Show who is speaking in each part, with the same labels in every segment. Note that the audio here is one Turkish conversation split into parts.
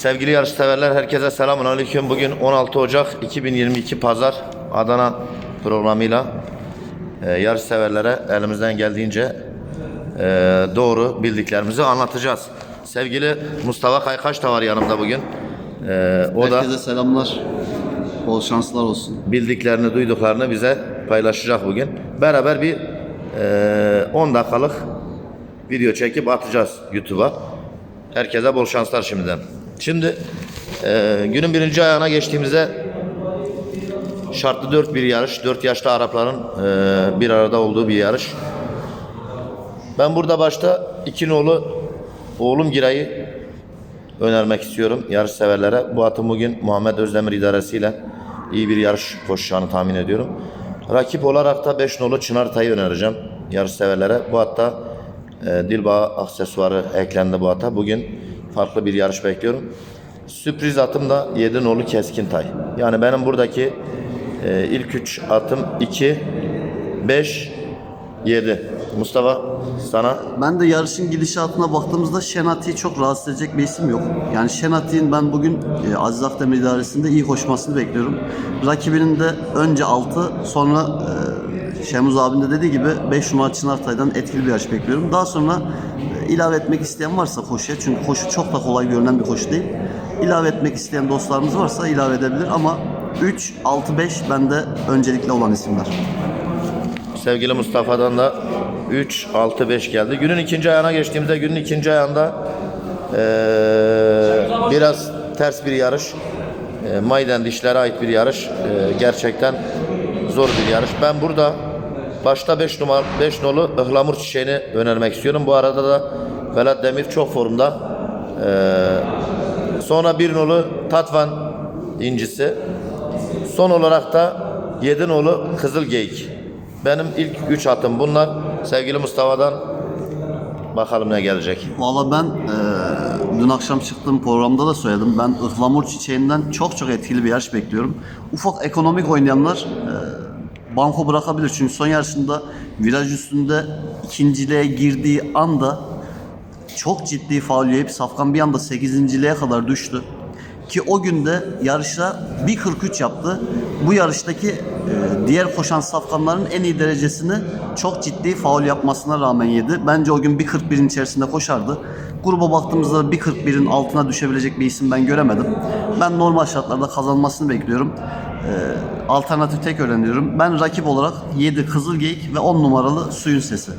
Speaker 1: Sevgili yarışseverler herkese selamun aleyküm. Bugün 16 Ocak 2022 Pazar Adana programıyla e, yarışseverlere elimizden geldiğince e, doğru bildiklerimizi anlatacağız. Sevgili Mustafa Kaykaş da var yanımda bugün. E, o da
Speaker 2: Herkese selamlar. Bol şanslar olsun.
Speaker 1: bildiklerini, duyduklarını bize paylaşacak bugün. Beraber bir e, 10 dakikalık video çekip atacağız YouTube'a. Herkese bol şanslar şimdiden. Şimdi e, günün birinci ayağına geçtiğimizde şartlı 4 bir yarış. 4 yaşlı Arapların e, bir arada olduğu bir yarış. Ben burada başta iki nolu oğlum Giray'ı önermek istiyorum yarış severlere. Bu atın bugün Muhammed Özdemir idaresiyle iyi bir yarış koşacağını tahmin ediyorum. Rakip olarak da 5 nolu Çınar Tay'ı önereceğim yarış severlere. Bu hatta e, Dilbağ aksesuarı eklendi bu ata. Bugün farklı bir yarış bekliyorum. Sürpriz atım da 7 nolu Keskin Tay. Yani benim buradaki e, ilk 3 atım 2, 5, 7. Mustafa sana
Speaker 2: Ben de yarışın gidişatına baktığımızda Şenati'yi çok rahatsız edecek bir isim yok. Yani Şenati'nin ben bugün e, Aziz Akdemir idaresinde iyi koşmasını bekliyorum. Rakibinin de önce 6 sonra e, Şemuz abinin de dediği gibi 5 numara Çınartay'dan etkili bir yarış bekliyorum. Daha sonra e, ilave etmek isteyen varsa koşuya çünkü koşu çok da kolay görünen bir koşu değil. İlave etmek isteyen dostlarımız varsa ilave edebilir ama 3, 6, 5 bende öncelikli olan isimler.
Speaker 1: Sevgili Mustafa'dan da 3, 6, 5 geldi. Günün ikinci ayağına geçtiğimizde günün ikinci ayağında eee, biraz ters bir yarış. Eee Maiden dişlere ait bir yarış. Eee, gerçekten zor bir yarış. Ben burada başta 5 numara 5 nolu ıhlamur çiçeğini önermek istiyorum. Bu arada da Velat Demir çok formda. Eee, sonra bir nolu Tatvan incisi. Son olarak da Yedinoğlu Kızıl Geyik. Benim ilk 3 atım bunlar. Sevgili Mustafa'dan bakalım ne gelecek.
Speaker 2: Valla ben eee, dün akşam çıktığım programda da söyledim. Ben ıhlamur çiçeğinden çok çok etkili bir yarış bekliyorum. Ufak ekonomik oynayanlar eee, banko bırakabilir. Çünkü son yarışında viraj üstünde ikinciliğe girdiği anda çok ciddi faul yiyip Safkan bir anda 8.liğe kadar düştü. Ki o günde yarışa 1.43 yaptı. Bu yarıştaki e, diğer koşan safkanların en iyi derecesini çok ciddi faul yapmasına rağmen yedi. Bence o gün 1.41'in içerisinde koşardı. Gruba baktığımızda 1.41'in altına düşebilecek bir isim ben göremedim. Ben normal şartlarda kazanmasını bekliyorum. E, alternatif tek öğreniyorum. Ben rakip olarak 7 Kızılgeyik ve 10 numaralı Suyun Sesi.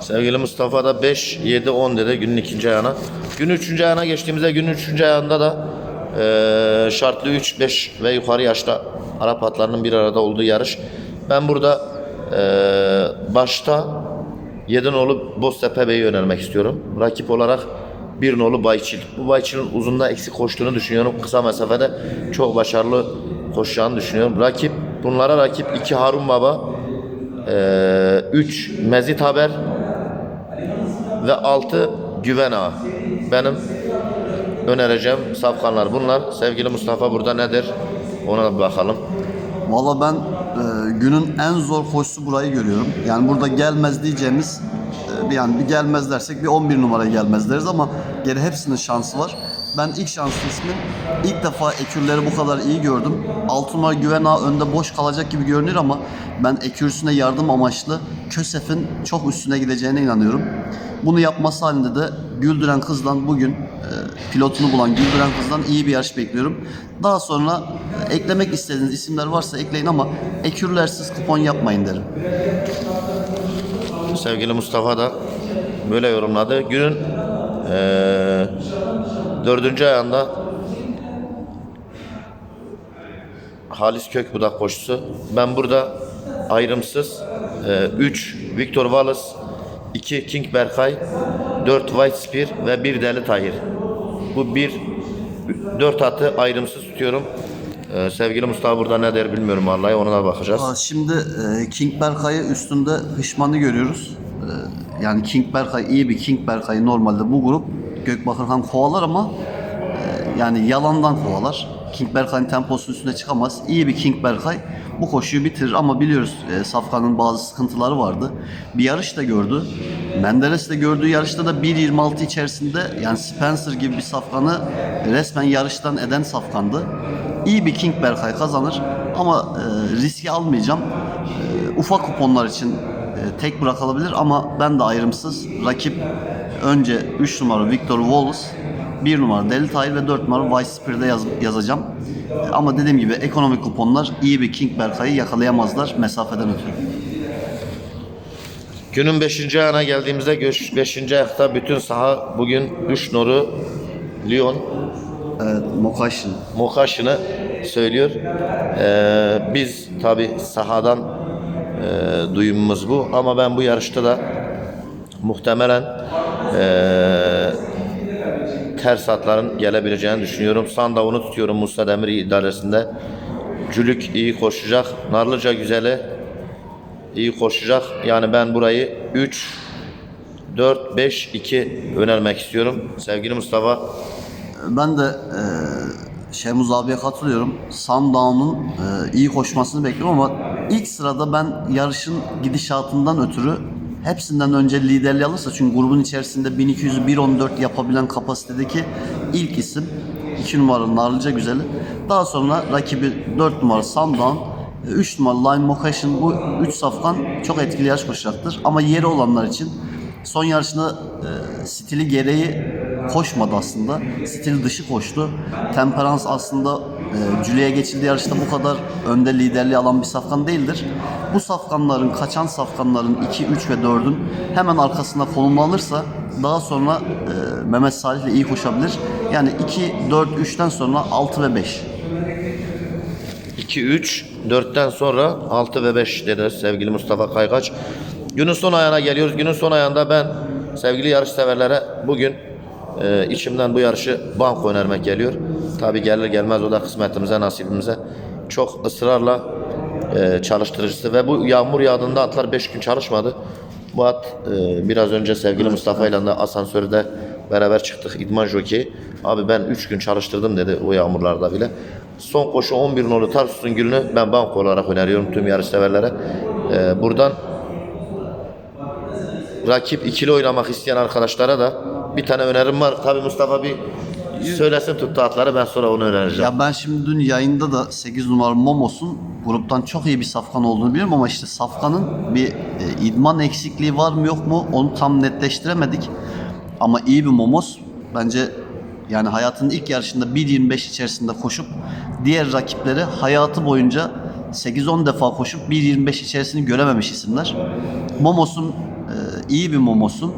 Speaker 1: Sevgili Mustafa da 5, 7, 10 dedi günün ikinci ayağına. Günün üçüncü ayağına geçtiğimizde günün üçüncü ayağında da eee, şartlı 3, 5 ve yukarı yaşta Arap atlarının bir arada olduğu yarış. Ben burada eee, başta Yedinoğlu Boztepe Bey'i önermek istiyorum. Rakip olarak bir nolu Bayçil. Bu Bayçil'in uzunda eksik koştuğunu düşünüyorum. Kısa mesafede çok başarılı koşacağını düşünüyorum. Rakip bunlara rakip 2 Harun Baba, 3 Mezit Haber ve 6 Güven Ağa. Benim önereceğim safkanlar bunlar. Sevgili Mustafa burada nedir? Ona da bakalım.
Speaker 2: Valla ben e, günün en zor koşusu burayı görüyorum. Yani burada gelmez diyeceğimiz e, bir yani bir gelmez dersek bir 11 numara gelmez deriz ama geri hepsinin şansı var. Ben ilk şanslı ismin ilk defa ekürleri bu kadar iyi gördüm. 6 numara Güven Ağa önde boş kalacak gibi görünüyor ama ben ekürsüne yardım amaçlı Kösef'in çok üstüne gideceğine inanıyorum. Bunu yapması halinde de Güldüren Kız'dan bugün e, pilotunu bulan Güldüren Kız'dan iyi bir yarış bekliyorum. Daha sonra e, eklemek istediğiniz isimler varsa ekleyin ama ekürlersiz kupon yapmayın derim.
Speaker 1: Sevgili Mustafa da böyle yorumladı. Günün eee dördüncü ayağında Halis Kökbudak koşusu. Ben burada ayrımsız 3 Victor Wallace, 2 King Berkay, 4 White Spear ve 1 Deli Tahir. Bu bir 4 atı ayrımsız tutuyorum. Eee, sevgili Mustafa burada ne der bilmiyorum vallahi ona da bakacağız.
Speaker 2: Şimdi e, King Berkay'ı üstünde Hışman'ı görüyoruz. E, yani King Berkay iyi bir King Berkay'ı normalde bu grup Gökbakırhan kovalar ama e, yani yalandan kovalar. King Berkay'ın temposunun üstüne çıkamaz. İyi bir King Berkay bu koşuyu bitirir ama biliyoruz e, Safkan'ın bazı sıkıntıları vardı. Bir yarış da gördü. Menderes de gördüğü yarışta da 1.26 içerisinde yani Spencer gibi bir Safkan'ı resmen yarıştan eden Safkan'dı. İyi bir King Berkay kazanır ama e, riski almayacağım. E, ufak kuponlar için e, tek bırakılabilir ama ben de ayrımsız rakip önce 3 numara Victor Wallace 1 numara Deli Tahir ve 4 numara Vice Spear'de yaz, yazacağım. Ama dediğim gibi ekonomik kuponlar iyi bir King Berkay'ı yakalayamazlar mesafeden ötürü.
Speaker 1: Günün 5. ayına geldiğimizde 5. ayakta bütün saha bugün 3 noru Lyon
Speaker 2: Evet, Mokaşin.
Speaker 1: Mokaşin'i söylüyor. Ee, biz tabi sahadan e, duyumumuz bu ama ben bu yarışta da muhtemelen e, ters atların gelebileceğini düşünüyorum. Sandav'unu tutuyorum Musa Demir idaresinde. Cülük iyi koşacak. Narlıca güzeli iyi koşacak. Yani ben burayı 3 4 5 2 önermek istiyorum. Sevgili Mustafa
Speaker 2: Ben de e, Şemuz abiye katılıyorum. Sundown'un e, iyi koşmasını bekliyorum ama ilk sırada ben yarışın gidişatından ötürü hepsinden önce liderliği alırsa çünkü grubun içerisinde 1200'ü 1.14 yapabilen kapasitedeki ilk isim 2 numaralı Narlıca Güzeli. Daha sonra rakibi 4 numara Sundown 3 numaralı Line Mokaş'ın bu 3 safkan çok etkili yarış koşacaktır. Ama yeri olanlar için son yarışında e, stili gereği koşmadı aslında. Stil dışı koştu. Temperans aslında e, Cüle'ye geçildiği yarışta bu kadar önde liderliği alan bir safkan değildir. Bu safkanların, kaçan safkanların 2, 3 ve 4'ün hemen arkasında konumlanırsa daha sonra e, Mehmet Salih ile iyi koşabilir. Yani 2, 4, 3'ten sonra 6 ve 5.
Speaker 1: 2, 3, 4'ten sonra 6 ve 5 dedi sevgili Mustafa Kaykaç. Günün son ayağına geliyoruz. Günün son ayağında ben sevgili yarış severlere bugün e, içimden bu yarışı banko önermek geliyor. Tabi gelir gelmez o da kısmetimize nasibimize. Çok ısrarla e, çalıştırıcısı ve bu yağmur yağdığında atlar 5 gün çalışmadı. Bu at e, biraz önce sevgili Mustafa ile de asansörde beraber çıktık idman jockey. Abi ben 3 gün çalıştırdım dedi o yağmurlarda bile. Son koşu 11 nolu Tarsus'un gülünü ben banko olarak öneriyorum tüm yarış severlere. E, buradan rakip ikili oynamak isteyen arkadaşlara da bir tane önerim var. Tabi Mustafa bir söylesin tuttu atları ben sonra onu önereceğim.
Speaker 2: Ya ben şimdi dün yayında da 8 numaralı Momos'un gruptan çok iyi bir safkan olduğunu biliyorum ama işte safkanın bir e, idman eksikliği var mı yok mu onu tam netleştiremedik. Ama iyi bir Momos bence yani hayatının ilk yarışında 1.25 içerisinde koşup diğer rakipleri hayatı boyunca 8-10 defa koşup 1.25 içerisini görememiş isimler. Momos'un e, iyi bir Momos'un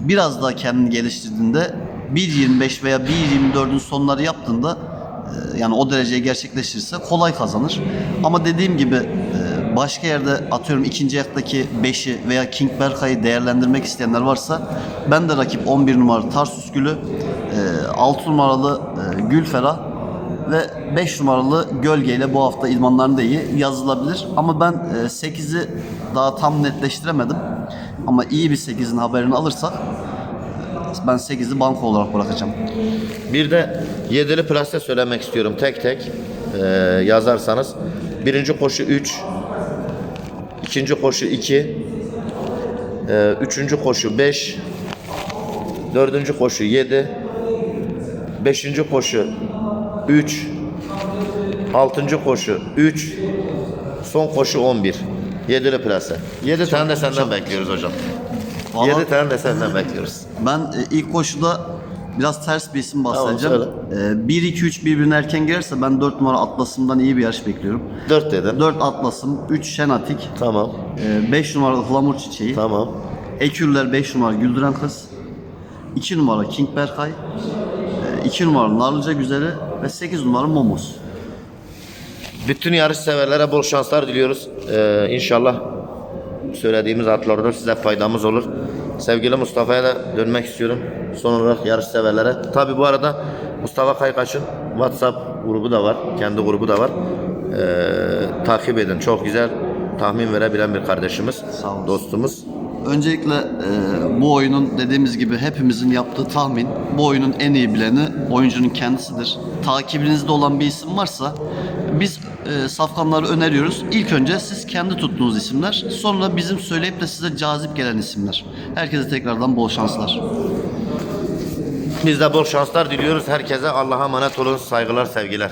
Speaker 2: biraz daha kendini geliştirdiğinde 1.25 veya 1.24'ün sonları yaptığında e, yani o dereceye gerçekleştirirse kolay kazanır. Ama dediğim gibi e, başka yerde atıyorum ikinci ayaktaki 5'i veya King Berkay'ı değerlendirmek isteyenler varsa ben de rakip 11 numaralı Tarsus Gülü, 6 numaralı e, Gülferah ve 5 numaralı Gölge ile bu hafta idmanlarında iyi yazılabilir. Ama ben e, 8'i daha tam netleştiremedim. Ama iyi bir 8'in haberini alırsak ben 8'i banko olarak bırakacağım.
Speaker 1: Bir de yedili plase söylemek istiyorum tek tek e, yazarsanız. Birinci koşu 3, ikinci koşu 2, e, üçüncü koşu 5, dördüncü koşu 7, beşinci koşu 3, altıncı koşu 3, son koşu 11. Yedili plase. 7 tane de senden bekliyoruz hocam.
Speaker 2: Vallahi-
Speaker 1: 7 tane de senden bekliyoruz.
Speaker 2: Ben e, ilk koşuda biraz ters bir isim bahsedeceğim.
Speaker 1: söyle.
Speaker 2: E, 1 2 3 birbirine erken girerse ben 4 numara Atlas'ımdan iyi bir yarış bekliyorum.
Speaker 1: 4 dedin.
Speaker 2: 4 Atlas'ım, 3 Şenatik,
Speaker 1: Tamam.
Speaker 2: 5 numaralı Hlamur Çiçeği,
Speaker 1: Tamam.
Speaker 2: Ekürler 5 numara Güldüren Kız, 2 numara King Berkay, 2 numara Narlıca Güzeli ve 8 numara Momos.
Speaker 1: Bütün yarış severlere bol şanslar diliyoruz. Ee, inşallah söylediğimiz atlarda size faydamız olur. Sevgili Mustafa'ya da dönmek istiyorum. Son olarak yarış severlere. Tabi bu arada Mustafa Kaykaç'ın WhatsApp grubu da var. Kendi grubu da var. Ee, takip edin. Çok güzel tahmin verebilen bir kardeşimiz.
Speaker 2: Sağ olun.
Speaker 1: Dostumuz.
Speaker 2: Öncelikle e, bu oyunun dediğimiz gibi hepimizin yaptığı tahmin. Bu oyunun en iyi bileni oyuncunun kendisidir. Takibinizde olan bir isim varsa biz e, safkanları öneriyoruz. İlk önce siz kendi tuttuğunuz isimler, sonra bizim söyleyip de size cazip gelen isimler. Herkese tekrardan bol şanslar.
Speaker 1: Biz de bol şanslar diliyoruz herkese. Allah'a emanet olun. Saygılar, sevgiler.